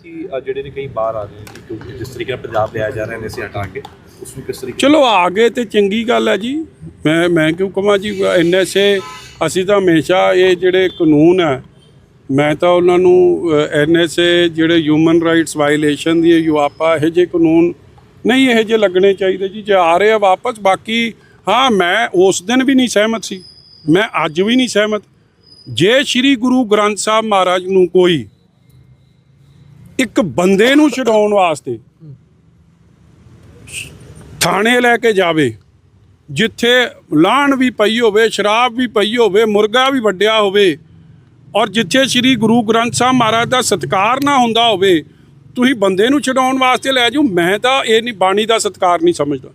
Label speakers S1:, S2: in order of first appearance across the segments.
S1: ਕਿ ਅ, ਜਿਹੜੇ ਨੇ ਕਈ ਬਾਹਰ ਆ ਰਹੇ ਨੇ ਕਿਉਂਕਿ ਜਿਸ ਤਰੀਕੇ ਨਾਲ ਪੰਜਾਬ ਲਿਆ ਜਾ ਰਿਹਾ ਨੇ ਸੇ ਹਟਾ ਕੇ ਉਸ ਨੂੰ ਕਿਸ ਤਰੀਕੇ
S2: ਚਲੋ ਆ ਗਏ ਤੇ ਚੰਗੀ ਗੱਲ ਹੈ ਜੀ। ਮੈਂ ਮੈਂ ਕਿਉਂ ਕਹਾਂ ਜੀ ਐਨਐਸਏ ਅਸੀਂ ਤਾਂ ਹਮੇਸ਼ਾ ਇਹ ਜਿਹੜੇ ਕਾਨੂੰਨ ਹੈ ਮੈਂ ਤਾਂ ਉਹਨਾਂ ਨੂੰ ਐਨਐਸਏ ਜਿਹੜੇ ਹਿਊਮਨ ਰਾਈਟਸ ਵਾਇਲੇਸ਼ਨ ਦੀ ਯੂਆਪਾ ਇਹ ਜੇ ਕਾਨੂੰਨ ਨਹੀਂ ਇਹ ਜੇ ਲੱਗਣੇ ਚਾਹੀਦੇ ਜੀ। ਜੇ ਆ ਰਹੇ ਆ ਵਾਪਸ ਬਾਕੀ ਹਾਂ ਮੈਂ ਉਸ ਦਿਨ ਵੀ ਨਹੀਂ ਸਹਿਮਤ ਸੀ। ਮੈਂ ਅੱਜ ਵੀ ਨਹੀਂ ਸਹਿਮਤ। ਜੇ ਸ੍ਰੀ ਗੁਰੂ ਗ੍ਰੰਥ ਸਾਹਿਬ ਮਹਾਰਾਜ ਨੂੰ ਕੋਈ ਇੱਕ ਬੰਦੇ ਨੂੰ ਛਡਾਉਣ ਵਾਸਤੇ ਥਾਣੇ ਲੈ ਕੇ ਜਾਵੇ, ਜਿੱਥੇ ਲਾਹਣ ਵੀ ਪਈ ਹੋਵੇ, ਸ਼ਰਾਬ ਵੀ ਪਈ ਹੋਵੇ, ਮੁਰਗਾ ਵੀ ਵੱਡਿਆ ਹੋਵੇ, ਔਰ ਜਿੱਥੇ ਸ੍ਰੀ ਗੁਰੂ ਗ੍ਰੰਥ ਸਾਹਿਬ ਮਹਾਰਾਜ ਦਾ ਸਤਿਕਾਰ ਨਾ ਹੁੰਦਾ ਹੋਵੇ, ਤੁਸੀਂ ਬੰਦੇ ਨੂੰ ਛਡਾਉਣ ਵਾਸਤੇ ਲੈ ਜਾਓ, ਮੈਂ ਤਾਂ ਇਹ ਨਹੀਂ, ਬਾਣੀ ਦਾ ਸਤਿਕਾਰ ਨਹੀਂ ਸਮਝਦਾ।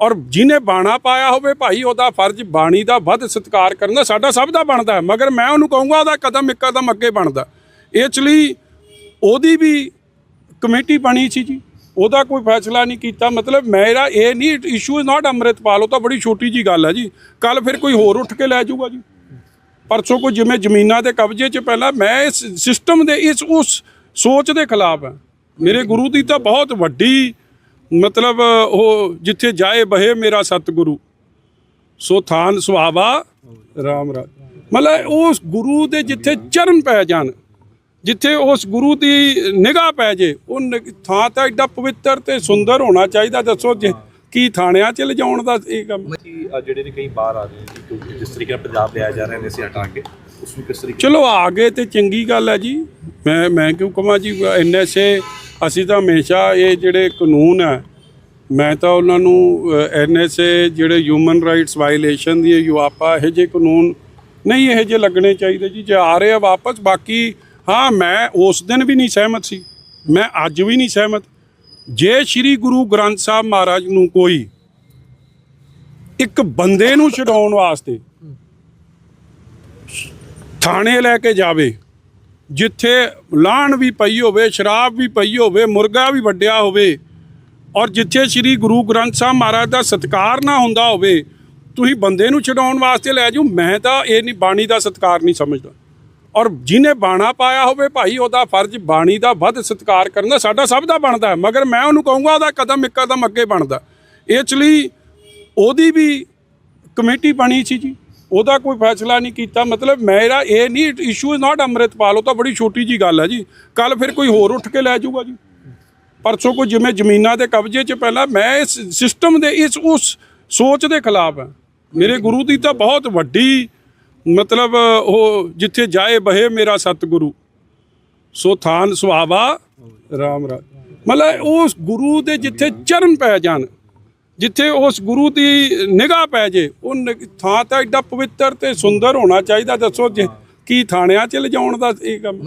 S2: ਔਰ ਜਿਹਨੇ ਬਾਣਾ ਪਾਇਆ ਹੋਵੇ, ਭਾਈ ਉਹਦਾ ਫਰਜ਼ ਬਾਣੀ ਦਾ ਵੱਧ ਸਤਿਕਾਰ ਕਰਨਾ ਸਾਡਾ ਸਭ ਦਾ ਬਣਦਾ ਹੈ, ਮਗਰ ਮੈਂ ਉਹਨੂੰ ਕਹੂੰਗਾ, ਉਹਦਾ ਕਦਮ ਇੱਕ ਕਦਮ ਅੱਗੇ ਬਣਦਾ। ਇਸ ਲਈ ਉਹਦੀ ਵੀ ਕਮੇਟੀ ਬਣੀ ਸੀ ਜੀ। ਉਹਦਾ ਕੋਈ ਫੈਸਲਾ ਨਹੀਂ ਕੀਤਾ। ਮਤਲਬ ਮੇਰਾ ਇਹ ਨਹੀਂ ਇਸ਼ੂ ਇਜ਼ ਨਾਟ ਅੰਮ੍ਰਿਤਪਾਲ, ਉਹ ਤਾਂ ਬੜੀ ਛੋਟੀ ਜੀ ਗੱਲ ਹੈ ਜੀ। ਕੱਲ ਫਿਰ ਕੋਈ ਹੋਰ ਉੱਠ ਕੇ ਲੈ ਜਾਊਗਾ ਜੀ। ਪਰਸੋਂ ਕੋਈ ਜਿਵੇਂ ਜ਼ਮੀਨਾਂ ਦੇ ਕਬਜ਼ੇ 'ਚ ਪਹਿਲਾਂ ਮੈਂ ਇਸ ਸਿਸਟਮ ਦੇ, ਇਸ, ਉਸ ਸੋਚ ਦੇ ਖਿਲਾਫ ਹਾਂ। ਮੇਰੇ ਗੁਰੂ ਦੀ ਤਾਂ ਬਹੁਤ ਵੱਡੀ ਮਤਲਬ ਉਹ ਜਿੱਥੇ ਜਾਏ ਬਹੇ ਮੇਰਾ ਸਤਿਗੁਰੂ। ਸੋ ਥਾਨ ਸੁਹਾਵਾ, ਰਾਮ ਰਾਜ। ਮਤਲਬ ਉਸ ਗੁਰੂ ਦੇ ਜਿੱਥੇ ਚਰਨ ਪੈ ਜਾਣ। ਜਿੱਥੇ ਉਸ ਗੁਰੂ ਦੀ ਨਿਗਾਹ ਪੈ ਜੇ ਉਹ ਥਾਂ ਤਾਂ ਐਡਾ ਪਵਿੱਤਰ ਤੇ ਸੁੰਦਰ ਹੋਣਾ ਚਾਹੀਦਾ ਦੱਸੋ ਜੇ ਕੀ ਥਾਣਿਆਂ 'ਚ ਲਿਜਾਉਣ ਦਾ ਇਹ ਕੰਮ?
S1: ਜਿਹੜੇ ਨੇ ਕਈ ਬਾਹਰ ਆ ਰਹੇ ਕਿਉਂਕਿ ਜਿਸ ਤਰੀਕੇ ਨਾਲ ਪੰਜਾਬ ਲਿਆ ਜਾ ਰਿਹਾ ਨੇ ਸੇ ਹਟਾ ਕੇ ਉਸ ਨੂੰ ਕਿਸ ਤਰੀਕੇ
S2: ਚਲੋ ਆ ਗਏ ਤੇ ਚੰਗੀ ਗੱਲ ਹੈ ਜੀ। ਮੈਂ ਮੈਂ ਕਿਉਂ ਕਹਾਂ ਜੀ ਐਨਐਸਏ ਅਸੀਂ ਤਾਂ ਹਮੇਸ਼ਾ ਇਹ ਜਿਹੜੇ ਕਾਨੂੰਨ ਹੈ ਮੈਂ ਤਾਂ ਉਹਨਾਂ ਨੂੰ ਐਨਐਸਏ ਜਿਹੜੇ ਹਿਊਮਨ ਰਾਈਟਸ ਵਾਇਲੇਸ਼ਨ ਦੀ ਯੂਆਪਾ ਇਹ ਜੇ ਕਾਨੂੰਨ ਨਹੀਂ ਇਹ ਜੇ ਲੱਗਣੇ ਚਾਹੀਦੇ ਜੀ। ਜੇ ਆ ਰਹੇ ਆ ਵਾਪਸ ਬਾਕੀ ਹਾਂ, ਮੈਂ ਉਸ ਦਿਨ ਵੀ ਨਹੀਂ ਸਹਿਮਤ ਸੀ। ਮੈਂ ਅੱਜ ਵੀ ਨਹੀਂ ਸਹਿਮਤ। ਜੇ ਸ੍ਰੀ ਗੁਰੂ ਗ੍ਰੰਥ ਸਾਹਿਬ ਮਹਾਰਾਜ ਨੂੰ ਕੋਈ ਇੱਕ ਬੰਦੇ ਨੂੰ ਛਡਾਉਣ ਵਾਸਤੇ ਥਾਣੇ ਲੈ ਕੇ ਜਾਵੇ, ਜਿੱਥੇ ਲਾਹਣ ਵੀ ਪਈ ਹੋਵੇ, ਸ਼ਰਾਬ ਵੀ ਪਈ ਹੋਵੇ, ਮੁਰਗਾ ਵੀ ਵੱਡਿਆ ਹੋਵੇ, ਔਰ ਜਿੱਥੇ ਸ੍ਰੀ ਗੁਰੂ ਗ੍ਰੰਥ ਸਾਹਿਬ ਮਹਾਰਾਜ ਦਾ ਸਤਿਕਾਰ ਨਾ ਹੁੰਦਾ ਹੋਵੇ, ਤੁਸੀਂ ਬੰਦੇ ਨੂੰ ਛਡਾਉਣ ਵਾਸਤੇ ਲੈ ਜਾਓ। ਮੈਂ ਤਾਂ ਇਹ ਨਹੀਂ, ਬਾਣੀ ਦਾ ਸਤਿਕਾਰ ਨਹੀਂ ਸਮਝਦਾ। ਔਰ ਜਿਹਨੇ ਬਾਣਾ ਪਾਇਆ ਹੋਵੇ ਭਾਈ, ਉਹਦਾ ਫਰਜ਼ ਬਾਣੀ ਦਾ ਵੱਧ ਸਤਿਕਾਰ ਕਰਨਾ ਸਾਡਾ ਸਭ ਦਾ ਬਣਦਾ ਹੈ। ਮਗਰ ਮੈਂ ਉਹਨੂੰ ਕਹੂੰਗਾ, ਉਹਦਾ ਕਦਮ ਇੱਕ ਕਦਮ ਅੱਗੇ ਬਣਦਾ ਇਸ ਲਈ ਉਹਦੀ ਵੀ ਕਮੇਟੀ ਬਣੀ ਸੀ ਜੀ। ਉਹਦਾ ਕੋਈ ਫੈਸਲਾ ਨਹੀਂ ਕੀਤਾ। ਮਤਲਬ ਮੇਰਾ ਇਹ ਨਹੀਂ ਇਸ਼ੂ ਇਜ਼ ਨਾਟ ਅੰਮ੍ਰਿਤਪਾਲ, ਉਹ ਤਾਂ ਬੜੀ ਛੋਟੀ ਜੀ ਗੱਲ ਹੈ ਜੀ। ਕੱਲ ਫਿਰ ਕੋਈ ਹੋਰ ਉੱਠ ਕੇ ਲੈ ਜਾਊਗਾ ਜੀ। ਪਰਸੋਂ ਕੋਈ ਜਿਵੇਂ ਜ਼ਮੀਨਾਂ ਦੇ ਕਬਜ਼ੇ 'ਚ ਪਹਿਲਾਂ ਮੈਂ ਇਸ ਸਿਸਟਮ ਦੇ, ਇਸ ਉਸ ਸੋਚ ਦੇ ਖਿਲਾਫ ਹਾਂ। ਮੇਰੇ ਗੁਰੂ ਦੀ ਤਾਂ ਬਹੁਤ ਵੱਡੀ ਮਤਲਬ ਉਹ ਜਿੱਥੇ ਜਾਏ ਬਹੇ ਮੇਰਾ ਸਤਿਗੁਰੂ, ਸੋ ਥਾਨ ਸੁਹਾਵਾ ਰਾਮ ਰਾਜ। ਮਤਲਬ ਉਸ ਗੁਰੂ ਦੇ ਜਿੱਥੇ ਚਰਨ ਪੈ ਜਾਣ, ਜਿੱਥੇ ਉਸ ਗੁਰੂ ਦੀ ਨਿਗਾਹ ਪੈ ਜੇ, ਉਹ ਨਿ- ਥਾਂ ਤਾਂ ਐਡਾ ਪਵਿੱਤਰ ਤੇ ਸੁੰਦਰ ਹੋਣਾ ਚਾਹੀਦਾ, ਦੱਸੋ ਜੇ ਕੀ ਥਾਣਿਆਂ 'ਚ ਲਿਜਾਉਣ ਦਾ ਇਹ ਕੰਮ?